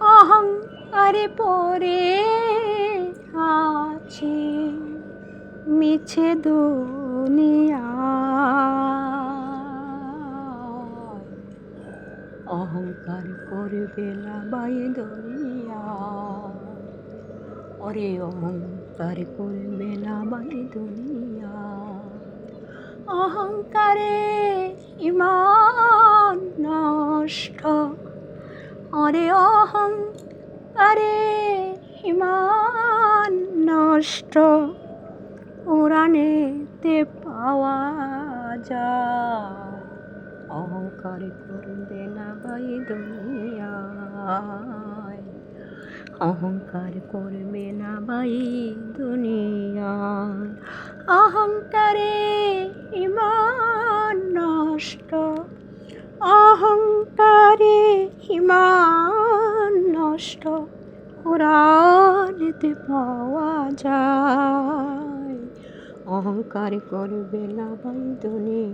অহংকারে পড়ে আছে। মিছে দুনিয়া। অহংকার করবে না বাই দুনিয়া। ওরে অহংকার করবে না বাই দুনিয়া। অহংকারে ইমান নষ্ট ওরে আরে ইমান নষ্ট, উড়ানেতে পাওয়া যায়। অহংকার করবে না বাই দুনিয়ায়, অহংকার করবে না বাই দুনিয়ায়। অহংকারে ইমান নষ্ট অহংকারে নষ্ট কোরআনেতে পাওয়া যায়। অহংকার করবে না বাই দুনিয়া